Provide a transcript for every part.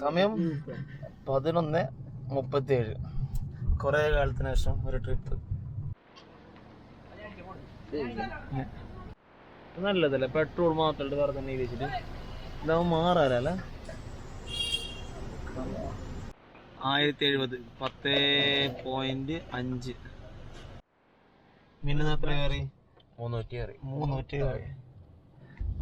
സമയം പതിനൊന്ന് മുപ്പത്തിയേഴ്. കുറേ കാലത്തിന് ശേഷം ഒരു ട്രിപ്പ് നല്ലതല്ലേ? പെട്രോൾ മാത്രമായിട്ട് വേറെ തന്നെ വെച്ചിട്ട് ഇതാവും മാറാലല്ലേ ആയിരത്തി എഴുപത് പത്ത് പോയിന്റ് അഞ്ച്. മിന്നു എത്ര കയറി? മൂന്നൂറ്റി കയറി മൂന്നൂറ്റി കയറി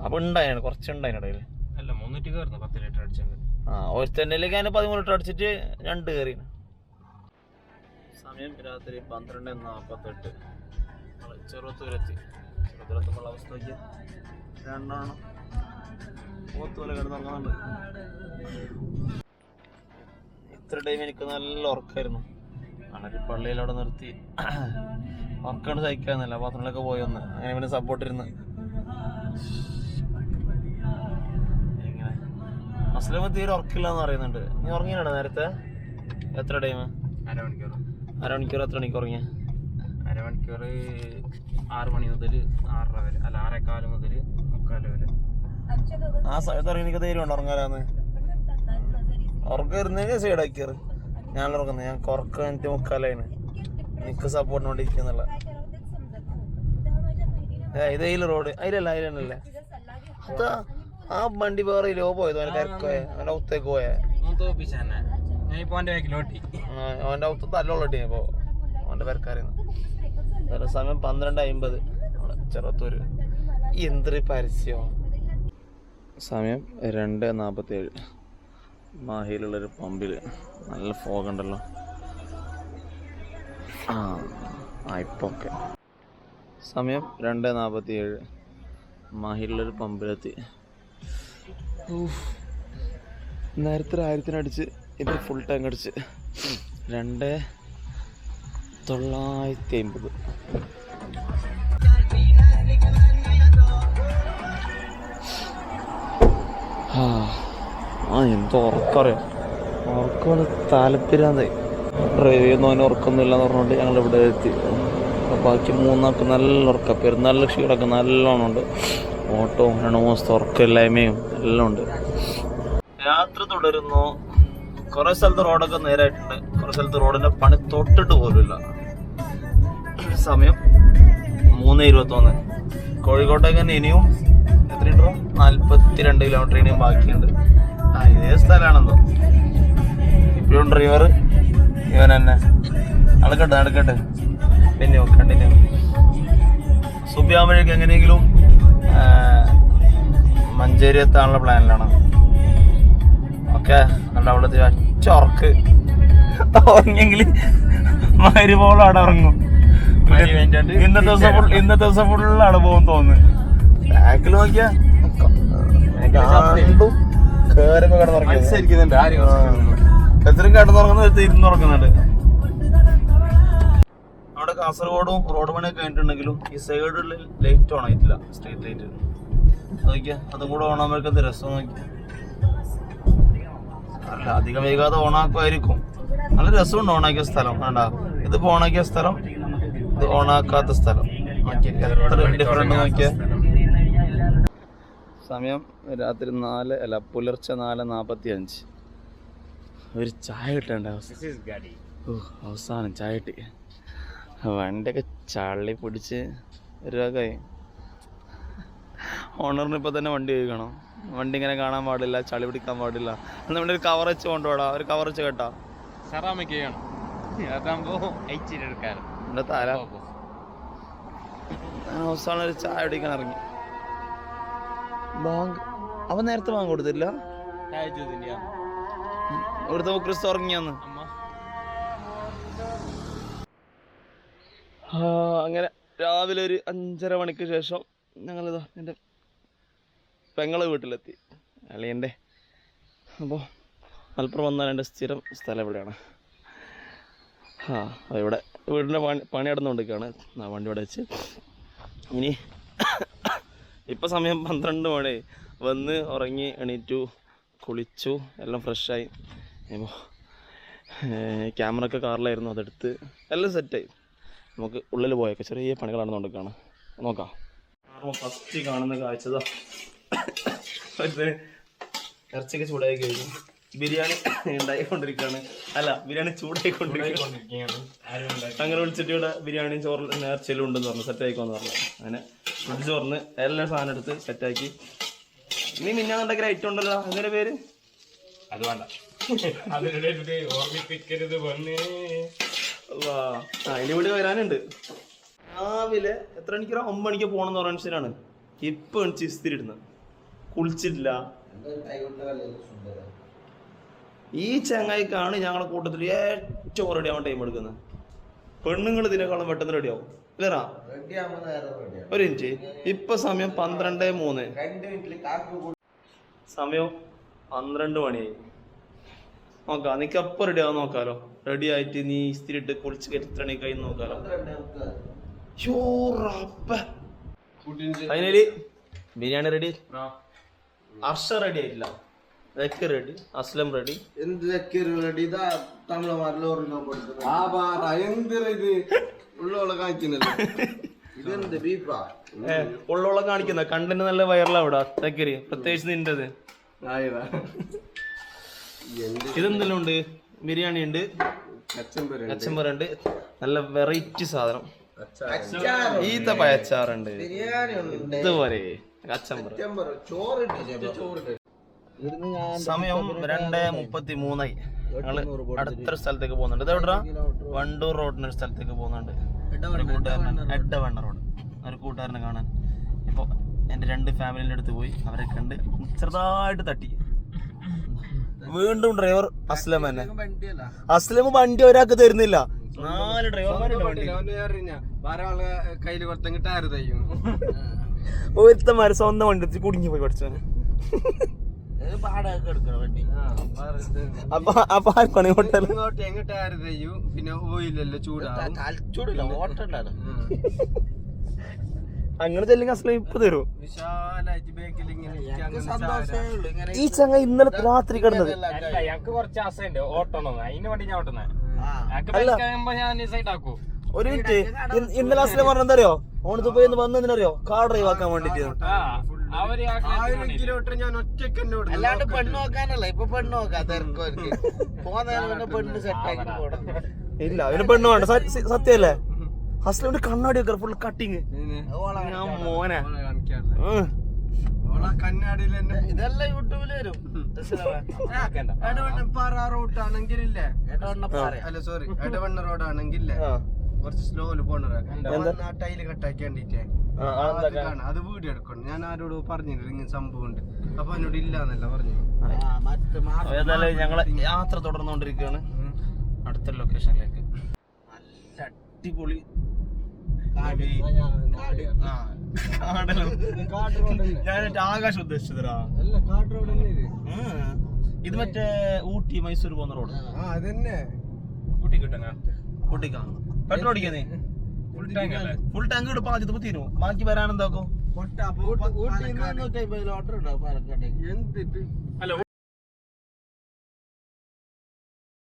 അപ്പൊ ഉണ്ടായാണ് കുറച്ചുണ്ടായിന് ഇടയിൽ അല്ല മുന്നൂറ്റി കയറുന്നു പത്ത് ലിറ്റർ അടിച്ചത് ആ ഒരുത്തന്നിലേക്ക് ഞാൻ പതിമൂന്ന് ലിറ്റർ അടിച്ചിട്ട് രണ്ട് കയറി സമയം രാത്രി പന്ത്രണ്ട് നാൽപ്പത്തെട്ട് ചെറുത്തൂരെത്തി ചെറുത്തൂരെത്തുമ്പോൾ അവസ്ഥയ്ക്ക് രണ്ടാണ് പോലെ പോത്തുപോലെ കിടന്നുറങ്ങുന്നുണ്ട്. ഇത്ര ടൈം എനിക്ക് നല്ല ഉറക്കായിരുന്നു. അണരി പള്ളിയിൽ അവിടെ നിർത്തി. ഉറക്കാണ്ട് സഹിക്കാന്നല്ല ബാത്റൂമിലൊക്കെ പോയി ഒന്ന്. അങ്ങനെ പിന്നെ സപ്പോർട്ടിരുന്ന് എങ്ങനെ അസ്ലമ തീരെ ഉറക്കില്ല എന്ന് പറയുന്നുണ്ട്. നീ ഉറങ്ങിയാണോ നേരത്തെ? എത്ര ടൈം അരമണിക്കൂർ അരമണിക്കൂർ എത്ര മണിക്ക് ഉറങ്ങിയ? അരമണിക്കൂർ ആറ് മണി മുതൽ ആറര വരെ. അല്ല ആറേക്കാൽ മുതൽ മുക്കാൽ വരെ. ആ സമയത്ത് ഉറങ്ങി എനിക്ക് ധൈര്യം ഉണ്ട് ഉറങ്ങാനാന്ന് ഉറക്കം സൈഡ് സൈഡാക്കിയറ് ഞാൻ ഉറങ്ങുന്നത് ഞാൻ ഉറക്കം എനിക്ക് മുക്കാലാണ് എനിക്ക് സപ്പോർട്ടിന് വേണ്ടി ഇരിക്കുന്നുള്ള ഏ ഇത് അതിൽ റോഡ് അതിലല്ല അതിലല്ലേ അതാ. ആ വണ്ടി വേറെ ലോ പോയത്? അവന്റെ തിരക്കോയ അവന്റെ ഔത്തേക്ക് പോയെ? അവന്റെ തോപ്പിച്ച തല്ലോട്ടി അവന്റെ തല്ലോളട്ടി ഇപ്പോ. അവന്റെ പേരക്കാരെന്ന് സമയം പന്ത്രണ്ട് അമ്പത് ചെറുത്തൂര് എന്തൊരു പരസ്യം. സമയം രണ്ട് നാൽപ്പത്തേഴ് മാഹിയിലുള്ളൊരു പമ്പിൽ നല്ല ഫോഗ് ഉണ്ടല്ലോ. ആ ആ ഇപ്പൊ ഓക്കെ സമയം രണ്ട് നാൽപ്പത്തിയേഴ് മാഹിയിലുള്ളൊരു പമ്പിലെത്തി. നേരത്തെ ആയിരത്തിനടിച്ച് ഇപ്പം ഫുൾ ടാങ്ക് അടിച്ച്. രണ്ട് തൊള്ളായിരത്തി അമ്പത് ആ എന്തോ ഉറക്കറിയാം ഉറക്കമാണ് താലത്തിരാന്ന് ഡ്രൈവ് ചെയ്യുന്നു അതിന് ഉറക്കൊന്നുമില്ലെന്ന് പറഞ്ഞുകൊണ്ട് ഞങ്ങൾ ഇവിടെ എത്തി. ബാക്കി മൂന്നാൾക്ക് നല്ല ഉറക്കം. പെരുന്നാളിലെ ക്ഷീണമൊക്കെ നല്ലോണം ഉണ്ട്. ഓട്ടവും രണ്ട് തുറക്കില്ലായ്മയും എല്ലാം ഉണ്ട്. യാത്ര തുടരുന്നു. കുറെ സ്ഥലത്ത് റോഡൊക്കെ നേരായിട്ടുണ്ട്. കുറെ സ്ഥലത്ത് റോഡിന്റെ പണി തൊട്ടിട്ട് പോലുമില്ല. സമയം മൂന്ന് ഇരുപത്തൊന്ന്. കോഴിക്കോട്ടേക്ക് തന്നെ ഇനിയും എത്രയുണ്ടോ നാല്പത്തിരണ്ട് കിലോമീറ്റർ ഇനിയും ബാക്കിയുണ്ട്. ആ ഇതേ സ്ഥലമാണെന്നോ ഇപ്പോഴും ഡ്രൈവർ ഇവൻ തന്നെ. നടക്കട്ടെ നടക്കട്ടെ. പിന്നെ കണ്ടിന്യൂ സുബിയാമഴയ്ക്ക് എങ്ങനെയെങ്കിലും മഞ്ചേരി എത്താനുള്ള പ്ലാനിലാണ്. ഓക്കെ നമ്മുടെ അവിടെ എത്തി ഒറ്റ ഉറങ്ങിയെങ്കിൽ മരുപോളം അവിടെ ഇറങ്ങും. ഇന്നത്തെ ദിവസം ഫുൾ ഇന്നത്തെ ദിവസം ഫുള്ള് അവിടെ പോകും തോന്നുന്നു ബാക്കിൽ നോക്കിയാ കേറിപ്പോ കിടന്നുറങ്ങി. കിടന്നുറങ്ങുന്ന? ഇരുന്നുറങ്ങുന്നുണ്ട് അവിടെ കാസർഗോഡും റോഡ് പണിയൊക്കെ കഴിഞ്ഞിട്ടുണ്ടെങ്കിലും ഈ സൈഡിൽ ലൈറ്റ് ഓൺ ആയിട്ടില്ല. സ്ട്രീറ്റ് ലൈറ്റ് നോക്കിയാ അതും കൂടെ ഓൺ ആകുമ്പോഴേക്കും എന്ത് രസം നോക്കിയാ. അല്ല അധികം വൈകാതെ ഓണാക്കുമായിരിക്കും നല്ല രസമുണ്ട് ഓണാക്കിയ സ്ഥലം. വേണ്ട ഇതിപ്പോ ഓണാക്കിയ സ്ഥലം? ഇത് ഓണാക്കാത്ത സ്ഥലം. എത്ര നോക്കിയ. സമയം രാത്രി നാല് അല്ല പുലർച്ചെ നാല് നാൽപ്പത്തി അഞ്ച് ഒരു ചായ കിട്ടേണ്ട അവസ്ഥ. അവസാനം ചായ കിട്ടി. വണ്ടിയൊക്കെ ചള്ളി പിടിച്ച് ഒരു വകയായി. ഓണറിന് ഇപ്പൊ തന്നെ വണ്ടി കഴിക്കണം വണ്ടി ഇങ്ങനെ കാണാൻ പാടില്ല ചളി പിടിക്കാൻ പാടില്ല. എന്നാ വേണ്ടി ഒരു കവർ വെച്ച് കൊണ്ടുപോടാ ഒരു കവർ വെച്ച് കേട്ടോ. സെറാമിക് ചെയ്യണം. തല. അവസാനം ഒരു ചായ കുടിക്കാൻ ഇറങ്ങി. ബാങ്ക്. അവൻ നേരത്തെ ബാങ്ക് കൊടുത്തില്ല ഇവിടുത്തെ ക്രിസ്തു ഉറങ്ങിയാന്ന് അമ്മ ആ, അങ്ങനെ രാവിലെ ഒരു അഞ്ചര മണിക്ക് ശേഷം ഞങ്ങളിതാ എന്റെ പെങ്ങളെ വീട്ടിലെത്തി. അളിയന്റെ. അപ്പോൾ മലപ്പുറം വന്നാൽ എന്റെ സ്ഥിരം സ്ഥലം എവിടെയാണ് ആ ഇവിടെ വീടിന്റെ പണി പണി നടന്നുകൊണ്ടിരിക്കുകയാണ്. ആ വണ്ടി ഇവിടെ വെച്ച്. ഇനി ഇപ്പം സമയം പന്ത്രണ്ട് മണി. വന്ന് ഉറങ്ങി എണീറ്റു കുളിച്ചു എല്ലാം ഫ്രഷായി. ക്യാമറ ഒക്കെ കാറിലായിരുന്നു അതെടുത്ത് എല്ലാം സെറ്റായി. നമുക്ക് ഉള്ളിൽ പോയേക്കാം ചെറിയ പണികളാണ് നടന്നുകൊണ്ടിരിക്കുകയാണ് നോക്കാം. ഫസ്റ്റ് കാണുന്ന കാഴ്ചതാ ഇറച്ചിയൊക്കെ ചൂടായി കഴിഞ്ഞു. ബിരിയാണി ഉണ്ടായിക്കൊണ്ടിരിക്കുകയാണ്. അല്ല ബിരിയാണി ചൂടായിക്കൊണ്ടിരിക്കുകയാണ്. അങ്ങനെ വിളിച്ചിട്ട് ഇവിടെ ബിരിയാണിയും ചോറ് നേർച്ചയിലും ഉണ്ടെന്ന് പറഞ്ഞു. സെറ്റ് ആയിക്കോന്ന് പറഞ്ഞു. അങ്ങനെ ഫ്രിഡ്ജ് ചോറിന് എല്ലാ സാധനം എടുത്ത് സെറ്റാക്കി ഇനി മിന്നാന്നുണ്ടെങ്കിൽ ഐറ്റം ഉണ്ടല്ലോ? അങ്ങനെ പേര്? അത് വേണ്ട. അതിനിടെ ഓർമ്മിപ്പിക്കരുത്. ആ അതിന്റെ വീട് വരാനുണ്ട്. രാവിലെ എത്ര മണിക്കാ? ഒമ്പത് മണിക്ക് പോകണമെന്ന് പറഞ്ഞ ശരിയാണ് ഇപ്പൊ എണിച്ച് ഇസ്തിരി ഇടുന്നത്. കുളിച്ചിട്ടില്ല. ഈ ചങ്ങായിക്കാണ് ഞങ്ങളെ കൂട്ടത്തിൽ ഏറ്റവും റെഡി ആവാൻ ടൈം എടുക്കുന്നത്. പെണ്ണുങ്ങൾ ഇതിനേക്കാളും പെട്ടെന്ന് റെഡിയാവും ഇല്ലറാ ഒരു മിനിറ്റ് ഇപ്പൊ സമയം പന്ത്രണ്ട് മൂന്ന്. സമയം പന്ത്രണ്ട് മണിയായി. നോക്കാം നിനക്ക് എപ്പോൾ റെഡി ആവാൻ നോക്കാലോ. റെഡി ആയിട്ട് നീ ഇസ്തിരി ഇട്ട് കുളിച്ച് കെട്ടിത്തണി കൈ നോക്കാലോ. Finally biryani ready Arsha ready ആയിട്ടില്ല. റെഡി അസ്ലം റെഡി എന്ത് റെഡി ഇതാ തമിഴന്മാരിൽ ആ പാറ എന്തിനാ ഇത് ഉള്ളോളെ കാണിക്കുന്നില്ല. ഇതെന്ത് ബീഫാ ഉള്ളോളം കാണിക്കുന്ന കണ്ടന്റ് നല്ല വൈറലാവിടാ തെക്കരി പ്രത്യേകിച്ച് നിന്റേത്. ആയതാ. ഇതെന്തെല്ലാം ഉണ്ട് ബിരിയാണി ഉണ്ട് കച്ചമ്പര് കച്ചമ്പറ ഉണ്ട് നല്ല വെറൈറ്റി സാധനം. ഈത്ത പയച്ചാറുണ്ട്. ബിരിയാണി ഉണ്ട് ഇതുപോലെ സമയം രണ്ട് മുപ്പത്തി മൂന്നായി ഞങ്ങൾ അടുത്തൊരു സ്ഥലത്തേക്ക് പോകുന്നുണ്ട്. ഇത് എവിടെ വണ്ടൂർ റോഡിന് ഒരു സ്ഥലത്തേക്ക് പോകുന്നുണ്ട്. എഡവണ്ണ റോഡ്. ഒരു കൂട്ടുകാരനെ കാണാൻ. ഇപ്പോൾ എന്റെ രണ്ട് ഫാമിലിന്റെ അടുത്ത് പോയി. അവരെ കണ്ട് ചെറുതായിട്ട് തട്ടി. വീണ്ടും ഡ്രൈവർ അസ്ലം തന്നെ. അസ്ലം വണ്ടി ഒരാൾക്ക് തരുന്നില്ല. നാല് ഡ്രൈവർമാരുണ്ട് ഒരുത്തന്മാര് സ്വന്തം വണ്ടി എത്തി കുടുങ്ങി പോയി പഠിച്ചു അപ്പൊ അപ്പൊ ആർക്കാണ് ഹോട്ടൽ പിന്നെ ഓയിലല്ലോ ചൂടാ ചൂടില്ല ഓട്ടണ്ടാണ് അങ്ങനെ ചെല്ലെങ്കിൽ അസ്ലം ഇപ്പൊ തരും? ഈ ചങ്ങ ഇന്നലെ രാത്രി കിടന്നത്. അല്ല ഞങ്ങക്ക് കുറച്ച് ആശയുണ്ട്. ഓട്ടണം അതിന് വേണ്ടി ഞാൻ ആക്കൂ. ഒരു മിനിറ്റ്. ഇന്ന് ഇന്നലെ അസ്ലം പറഞ്ഞെന്തറിയോ ഓണത്ത് പോയി വന്നു വന്നതിനറിയോ കാർ ഡ്രൈവ് ആക്കാൻ വേണ്ടിട്ട്. ആയിരം കിലോമീറ്റർ ഞാൻ ഒറ്റയ്ക്ക് തന്നെ ഓടും അല്ലാണ്ട് പെണ്ണ് നോക്കാനല്ല. ഇപ്പൊ പെണ്ണ് നോക്കാം തിരക്കോർക്ക് മുന്നേ പെണ്ണ് സെറ്റ് ആക്കി പോകണം ഇല്ല അവന് പെണ്ണ് വേണ്ട. സ- അസ്ലമിന്റെ കണ്ണാടി വെക്കാറ് ഫുൾ കട്ടിങ് ഞാൻ മോനെ. ഇതെല്ലാം യൂട്യൂബിൽ വരും. എടവണ്ണപ്പാറ ആണെങ്കിലില്ലേ അല്ല സോറി എടവണ്ണ റോഡ് ആണെങ്കിലേ. കുറച്ച് സ്ലോയിൽ? ആ ടൈൽ കട്ടാക്കി അത്. വീഡിയോ എടുക്കണം ഞാൻ ആരോട് പറഞ്ഞില്ല ഇങ്ങനെ സംഭവം ഉണ്ട് അപ്പൊ എന്നോട് ഇല്ലാന്നല്ല പറഞ്ഞു. ഞങ്ങളെ യാത്ര തുടർന്നുകൊണ്ടിരിക്കുകയാണ്. അടുത്ത ലൊക്കേഷനിലേക്ക് നല്ല അടിപൊളി. ഞാൻ ആകാശം ഉദ്ദേശിച്ചതാ ഇത്. ഇത് മറ്റേ ഊട്ടി മൈസൂർ പോകുന്ന റോഡ്. ആ അതന്നെ. കൂട്ടി കിട്ടുന്ന. ഊട്ടിക്കാ പെട്രോൾ അടിക്കാ നീ? ഫുൾ ടാങ്ക് അല്ലേ? ഫുൾ ടാങ്ക് ഇടും ആദ്യത്തെ തീരുമോ ബാക്കി ഊട്ടി എന്തിട്ട്? അല്ല